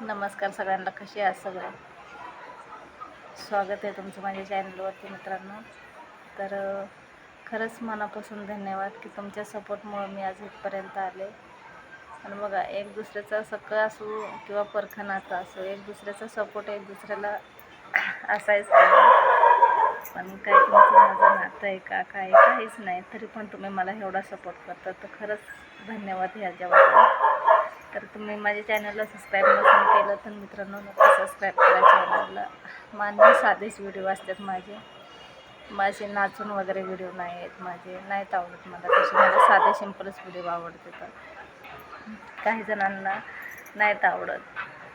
नमस्कार सगळ्यांना कसे आहात सगळे? स्वागत आहे तुमचं माझ्या चॅनलवरती मित्रांनो. तर खरंच मनापासून धन्यवाद की तुमच्या सपोर्टमुळं मी आज इथपर्यंत आले. आणि बघा एक दुसऱ्याचा सकळ असू किंवा परखनाचा असो एक दुसऱ्याचा सपोर्ट एक दुसऱ्याला असायच पण काय तुमचं माझं नातं आहे का काय काहीच नाही तरी पण तुम्ही मला एवढा सपोर्ट करता. तर खरंच धन्यवाद ह्याच्याबद्दल. तर तुम्ही माझ्या चॅनलला सबस्क्राईब नसेल केलं तर मित्रांनो नक्की सबस्क्राईब करा चॅनलला मान्य साधेच व्हिडिओ असतात माझे. माझे नाचून वगैरे व्हिडिओ नाही आहेत माझे. नाहीत आवडत मला. तसे मला साधे सिम्पलच व्हिडिओ आवडते तर काही जणांना नाहीत आवडत.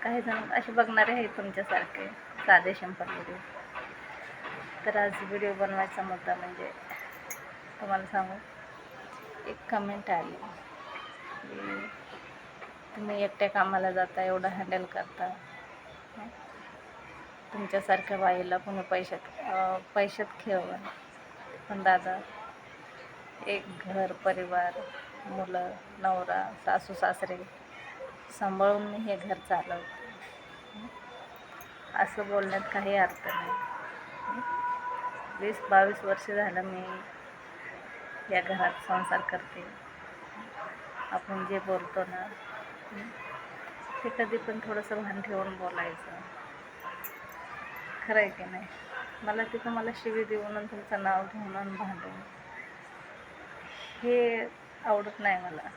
काही जण असे बघणारे आहेत तुमच्यासारखे साधे सिंपल व्हिडिओ तर आज व्हिडिओ बनवायचा मुद्दा म्हणजे तुम्हाला सांगू एक कमेंट आली. तुम्ही एकट्या कामाला जाता एवढं हँडल करता. तुमच्यासारख्या बाईला कोणी पैशात पैशात खेळवा पण. दादा एक घर परिवार मुलं नवरा सासू सासरे सांभाळून मी हे घर चालवते. असं बोलण्यात काही अर्थ नाही. वीस बावीस वर्ष झालं मी या घरात संसार करते. आपण जे बोलतो ना हे ते कधी पण थोडंसं भान ठेवून बोलायचं. खरं आहे की नाही? मला तिथं मला शिवी देऊन तुमचं नाव घेऊन आणि भांडून. हे आवडत नाही मला.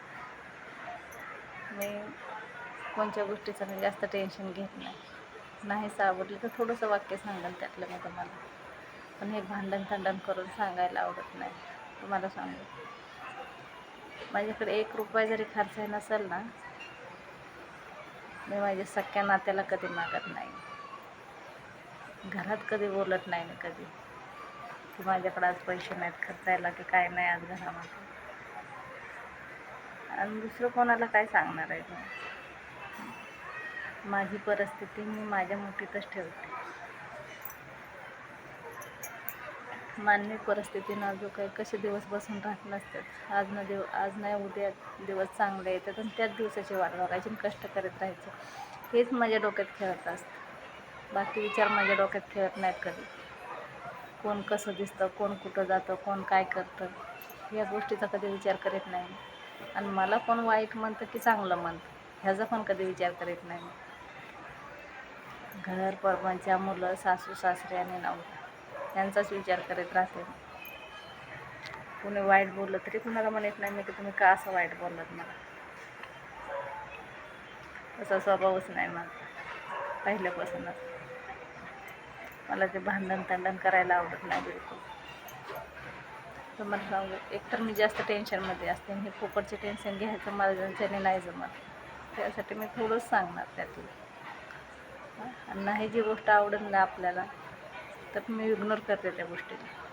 मी कोणत्या गोष्टीचं मी जास्त टेन्शन घेत नाही. नाहीच आवडलं तर थोडंसं वाक्य सांगाल त्यातलं मी तुम्हाला. पण हे भांडण तांडण करून सांगायला आवडत नाही. तुम्हाला सांगू. माझ्याकडे एक रुपया जरी खर्च नसेल ना मी माझ्या सख्या नात्याला कधी मागत नाही. घरात कधी बोलत नाही मी कधी. की माझ्याकडे आज पैसे नाहीत खर्चायला की काय नाही आज घरामध्ये. आणि दुसरं कोणाला काय सांगणार आहे? माझी परिस्थिती मी माझ्या मुठीतच ठेवते. मानवी परिस्थितीनं जो काही कसे दिवस बसून राहत नसतात आज न दिव आज नाही उद्या दिवस चांगले येतात आणि त्याच दिवसाची वाट बघायची आणि कष्ट करत राहायचं. हेच माझ्या डोक्यात खेळत असतं. बाकी विचार माझ्या डोक्यात खेळत नाहीत कधी. कोण कसं दिसतं कोण कुठं जातं कोण काय करतं या गोष्टीचा कधी विचार करीत नाही आणि मला कोण वाईट म्हणतं की चांगलं म्हणतं ह्याचा पण कधी विचार करीत नाही घर परपंचा मुलं सासू सासरे आणि नवरा. यांचाच विचार करत राहते. कुणी वाईट बोललं तरी कुणाला म्हणत नाही मी की तुम्ही का असं वाईट बोललात मला? असा स्वभावच नाही माझा पहिल्यापासूनच. मला ते भांडण तांडण करायला आवडत नाही बिलकुल. तर मला सांगू एकतर मी जास्त टेन्शनमध्ये असते आणि हे फुकटचे टेन्शन घ्यायचं मला त्याने नाही जमत. त्यासाठी मी थोडंच सांगणार त्यातलं आणि नाही जी गोष्ट आवडत ना आपल्याला तर मी इग्नोर करते त्या गोष्टीला.